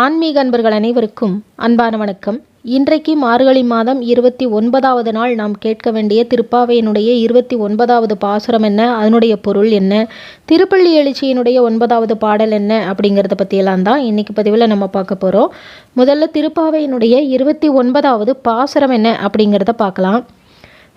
ஆன்மீக அன்பர்கள் அனைவருக்கும் அன்பான வணக்கம். இன்றைக்கு மார்கழி மாதம் இருபத்தி ஒன்பதாவது நாள் நாம் கேட்க வேண்டிய திருப்பாவையினுடைய இருபத்தி ஒன்பதாவது பாசுரம் என்ன அதனுடைய பொருள் என்ன திருப்பள்ளி எழுச்சியினுடைய ஒன்பதாவது பாடல் என்ன அப்படிங்கிறத பற்றியெல்லாம் தான் இன்றைக்கி பதிவில் நம்ம பார்க்க போகிறோம் முதல்ல திருப்பாவையினுடைய இருபத்தி ஒன்பதாவது பாசுரம் என்ன அப்படிங்கிறத பார்க்கலாம்.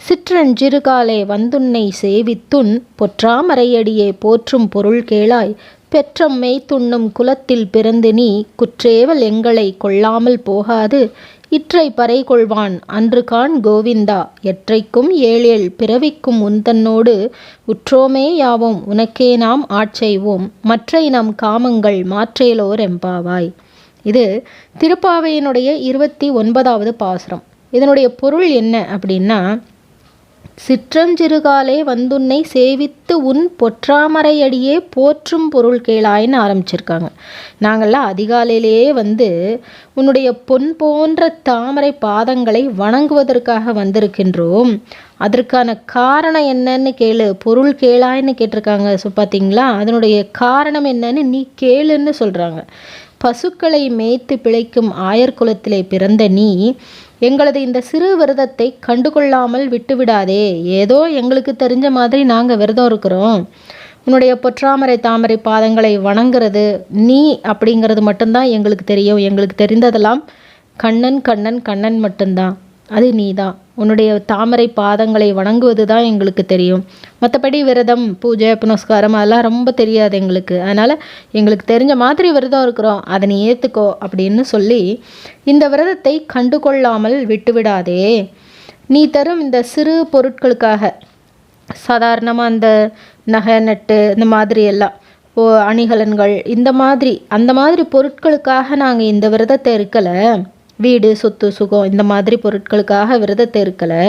சிற்றஞ்சிறுகாலே வந்துன்னை சேவித்துன் பொற்றாமரையடியே போற்றும் பொருள் கேளாய் பெற்றம் மெய்த்துண்ணும் குலத்தில் பிறந்து நீ குற்றேவல் எங்களை கொள்ளாமல் போகாது. இற்றை பறை கொள்வான் அன்று கான் கோவிந்தா. எற்றைக்கும் ஏழேழ் பிறவிக்கும் உந்தன்னோடு உற்றோமே யாவோம் உனக்கே நாம் ஆட்செய்வோம் மற்றை நம் காமங்கள் மாற்றேலோர் எம்பாவாய். இது திருப்பாவையினுடைய இருபத்தி ஒன்பதாவது பாசுரம். இதனுடைய பொருள் என்ன அப்படின்னா சிற்றஞ்சிறுகாலே வந்துன்னை சேவித்து உன் பொற்றாமரையடியே போற்றும் பொருள் கேளாயின்னு ஆரம்பிச்சிருக்காங்க. நாங்கள்லாம் அதிகாலையிலேயே வந்து உன்னுடைய பொன் போன்ற தாமரை பாதங்களை வணங்குவதற்காக வந்திருக்கின்றோம். அதற்கான காரணம் என்னன்னு கேளு. பொருள் கேளாயின்னு கேட்டிருக்காங்க. ஸோ பார்த்தீங்களா அதனுடைய காரணம் என்னன்னு நீ கேளுன்னு சொல்கிறாங்க பசுக்களை மேய்த்து பிழைக்கும் ஆயர் குலத்திலே பிறந்த நீ எங்களது இந்த சிறு விரதத்தை கண்டுகொள்ளாமல் விட்டுவிடாதே. ஏதோ எங்களுக்கு தெரிஞ்ச மாதிரி நாங்கள் விரதம் இருக்கிறோம். உன்னுடைய பொற்றாமரை தாமரை பாதங்களை வணங்குறது நீ அப்படிங்கிறது மட்டும்தான் எங்களுக்கு தெரியும். எங்களுக்கு தெரிந்ததெல்லாம் கண்ணன் கண்ணன் கண்ணன் மட்டும்தான். அது நீ தான் உன்னுடைய தாமரை பாதங்களை வணங்குவது தான் எங்களுக்கு தெரியும். மற்றபடி விரதம் பூஜை புனஸ்காரம் அதெல்லாம் ரொம்ப தெரியாது எங்களுக்கு. அதனால் எங்களுக்கு தெரிஞ்ச மாதிரி விரதம் இருக்கிறோம். அதை நீ ஏற்றுக்கோ அப்படின்னு சொல்லி இந்த விரதத்தை கண்டு கொள்ளாமல் விட்டுவிடாதே. நீ தரும் இந்த சிறு பொருட்களுக்காக சாதாரணமாக அந்த நகை நட்டு இந்த மாதிரி எல்லாம் ஓ அணிகலன்கள் இந்த மாதிரி அந்த மாதிரி பொருட்களுக்காக நாங்கள் இந்த விரதத்தை இருக்கலை. வீடு சொத்து சுகம் இந்த மாதிரி பொருட்களுக்காக விரதத்தை இருக்கலை.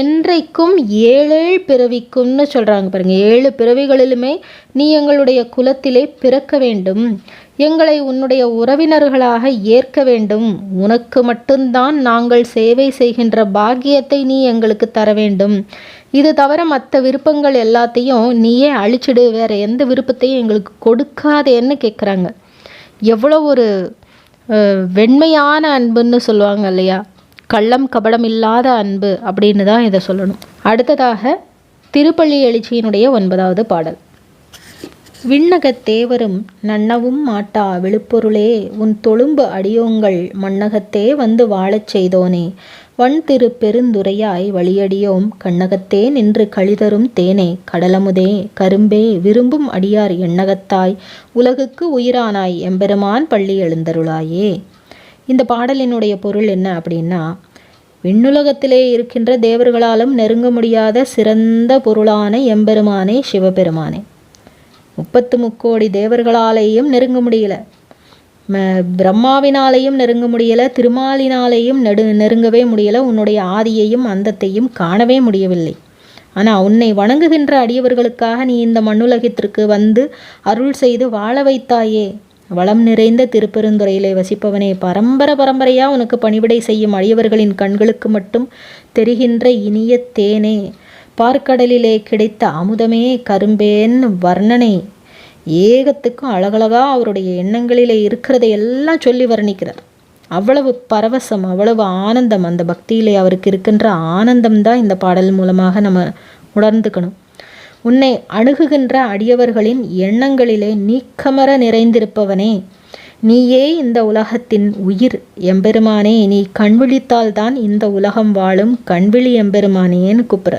என்றைக்கும் ஏழேழு பிறவிக்கும்னு சொல்கிறாங்க பாருங்கள் ஏழு பிறவிகளிலுமே நீ எங்களுடைய குலத்திலே பிறக்க வேண்டும். எங்களை உன்னுடைய உறவினர்களாக ஏற்க வேண்டும். உனக்கு மட்டும்தான் நாங்கள் சேவை செய்கின்ற பாக்கியத்தை நீ எங்களுக்கு தர வேண்டும். இது தவிர மற்ற விருப்பங்கள் எல்லாத்தையும் நீயே அழிச்சிடு. வேற எந்த விருப்பத்தையும் எங்களுக்கு கொடுக்காதேன்னு கேட்குறாங்க எவ்வளோ ஒரு வெண்மையான அன்புன்னு சொல்லுவாங்க இல்லையா? கள்ளம் கபடம் இல்லாத அன்பு அப்படின்னு தான் இதை சொல்லணும். அடுத்ததாக திருப்பள்ளி எழுச்சியினுடைய ஒன்பதாவது பாடல். விண்ணகத்தேவரும் நன்னவும் மாட்டா விழுப்பொருளே உன் தொழும்பு அடியோங்கள் மண்ணகத்தே வந்து வாழச் செய்தோனே. வன் திரு பெருந்துரையாய் வழியடியோம் கண்ணகத்தே நின்று கழிதரும் தேனே. கடலமுதே கரும்பே விரும்பும் அடியார் எண்ணகத்தாய் உலகுக்கு உயிரானாய் எம்பெருமான் பள்ளி எழுந்தருளாயே. இந்த பாடலினுடைய பொருள் என்ன அப்படின்னா விண்ணுலகத்திலே இருக்கின்ற தேவர்களாலும் நெருங்க முடியாத சிறந்த பொருளான எம்பெருமானே சிவபெருமானே. முப்பத்து முக்கோடி தேவர்களாலேயும் நெருங்க முடியல. பிரம்மாவினாலேயும் நெருங்க முடியல திருமாலினாலேயும் நெடு நெருங்கவே முடியல உன்னுடைய ஆதியையும் அந்தத்தையும் காணவே முடியவில்லை. ஆனால் உன்னை வணங்குகின்ற அடியவர்களுக்காக நீ இந்த மண்ணுலகத்திற்கு வந்து அருள் செய்து வாழ வைத்தாயே. வளம் நிறைந்த திருப்பெருந்துறையிலே வசிப்பவனே பரம்பர பரம்பரையாக உனக்கு பணிவிடை செய்யும் அடியவர்களின் கண்களுக்கு மட்டும் தெரிகின்ற இனிய தேனே. பாற்கடலிலே கிடைத்த அமுதமே கரும்பேன் வர்ணனை. ஏகத்துக்கும் அழகழகாக அவருடைய எண்ணங்களில் இருக்கிறதை எல்லாம் சொல்லி வர்ணிக்கிறார். அவ்வளவு பரவசம் அவ்வளவு ஆனந்தம் அந்த பக்தியிலே அவருக்கு இருக்கின்ற ஆனந்தம் தான் இந்த பாடல் மூலமாக நம்ம உணர்ந்துக்கணும். உன்னை அணுகுகின்ற அடியவர்களின் எண்ணங்களிலே நீக்கமர நிறைந்திருப்பவனே. நீயே இந்த உலகத்தின் உயிர் எம்பெருமானே. நீ கண்விழித்தால்தான் இந்த உலகம் வாழும். கண்விழி எம்பெருமானேன்னு கூப்பிட்ற